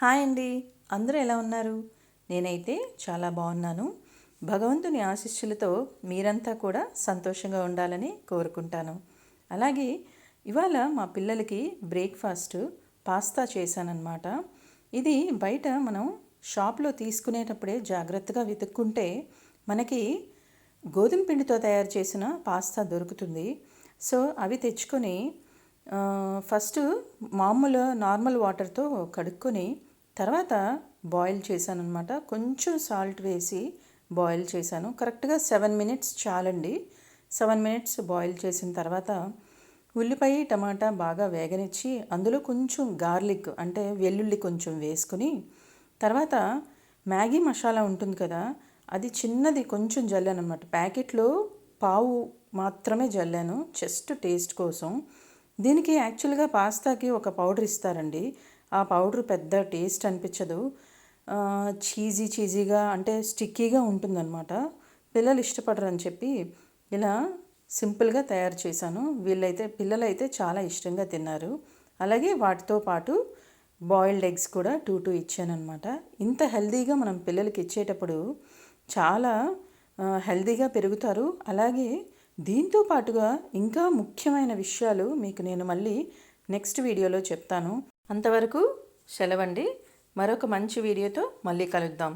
Hi అండి. అందరూ ఎలా ఉన్నారు? నేనైతే చాలా బాగున్నాను. భగవంతుని ఆశీస్సులతో మీరంతా కూడా సంతోషంగా ఉండాలని కోరుకుంటాను. అలాగే ఇవాళ మా పిల్లలకి బ్రేక్ఫాస్ట్ పాస్తా చేశానన్నమాట. ఇది బయట మనం షాప్లో తీసుకునేటప్పుడే జాగ్రత్తగా వెతుక్కుంటే మనకి గోధుమ పిండితో తయారు చేసిన పాస్తా దొరుకుతుంది. సో అవి తెచ్చుకొని ఫస్ట్ మామూలు నార్మల్ వాటర్తో కడుక్కొని తర్వాత బాయిల్ చేశాను అనమాట కొంచెం సాల్ట్ వేసి బాయిల్ చేశాను. కరెక్ట్గా సెవెన్ మినిట్స్ చాలండి. సెవెన్ మినిట్స్ బాయిల్ చేసిన తర్వాత ఉల్లిపాయ టమాటా బాగా వేగనిచ్చి అందులో కొంచెం గార్లిక్ అంటే వెల్లుల్లి కొంచెం వేసుకుని తర్వాత మ్యాగీ మసాలా ఉంటుంది కదా అది చిన్నది కొంచెం జల్లాను అనమాట ప్యాకెట్లో పావు మాత్రమే జల్లాను జస్ట్ టేస్ట్ కోసం. దీనికి యాక్చువల్గా పాస్తాకి ఒక పౌడర్ ఇస్తారండి. ఆ పౌడర్ పెద్ద టేస్ట్ అనిపించదు. చీజీ చీజీగా అంటే స్టిక్కీగా ఉంటుందన్నమాట. పిల్లలు ఇష్టపడరు అని చెప్పి ఇలా సింపుల్గా తయారు చేశాను. వీళ్ళైతే పిల్లలైతే చాలా ఇష్టంగా తిన్నారు. అలాగే వాటితో పాటు బాయిల్డ్ ఎగ్స్ కూడా టూ టూ ఇచ్చానమాట ఇంత హెల్దీగా మనం పిల్లలకి ఇచ్చేటప్పుడు చాలా హెల్దీగా పెరుగుతారు. అలాగే దీంతో పాటుగా ఇంకా ముఖ్యమైన విషయాలు మీకు నేను మళ్ళీ నెక్స్ట్ వీడియోలో చెప్తాను. అంతవరకు సెలవండి. మరొక మంచి వీడియోతో మళ్ళీ కలుద్దాం.